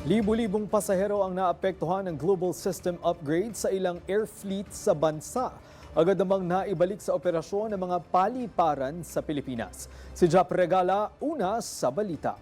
Libu-libong pasahero ang naapektuhan ng global system upgrade sa ilang air fleet sa bansa. Agad namang naibalik sa operasyon ng mga paliparan sa Pilipinas. Si Jap Regala, una sa balita.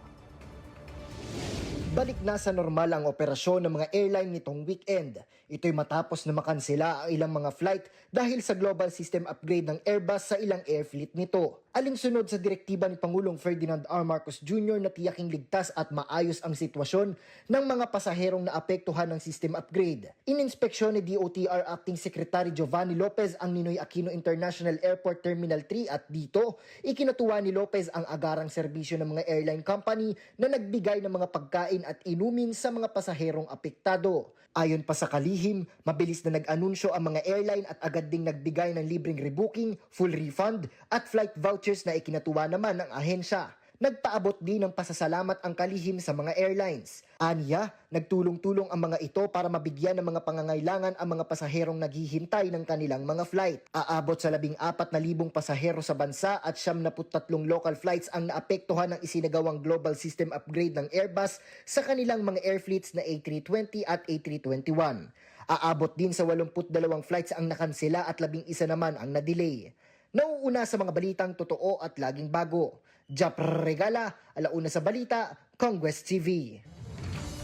Balik na sa normal ang operasyon ng mga airline nitong weekend. Ito'y matapos na makansela ang ilang mga flight dahil sa global system upgrade ng Airbus sa ilang air fleet nito. Alinsunod sa direktiba ni Pangulong Ferdinand R. Marcos Jr. na tiyaking ligtas at maayos ang sitwasyon ng mga pasaherong naapektuhan ng system upgrade. Ininspeksyon ni DOTR Acting Secretary Giovanni Lopez ang Ninoy Aquino International Airport Terminal 3 at dito, ikinatuwa ni Lopez ang agarang serbisyo ng mga airline company na nagbigay ng mga pagkain at inumin sa mga pasaherong apektado. Ayon pa sa kalihim, mabilis na nag-anunsyo ang mga airline at agad ding nagbigay ng libreng rebooking, full refund at flight vouchers na ikinatuwa naman ng ahensya. Nagpaabot din ng pasasalamat ang kalihim sa mga airlines. Anya, nagtulong-tulong ang mga ito para mabigyan ng mga pangangailangan ang mga pasaherong naghihintay ng kanilang mga flight. Aabot sa 14,000 pasahero sa bansa at 73 local flights ang naapektuhan ng isinagawang global system upgrade ng Airbus sa kanilang mga air fleets na A320 at A321. Aabot din sa 82 flights ang nakansela at 11 naman ang na-delay. Nauuna sa mga balitang totoo at laging bago. Jap Regala, alauna sa balita, Congress TV.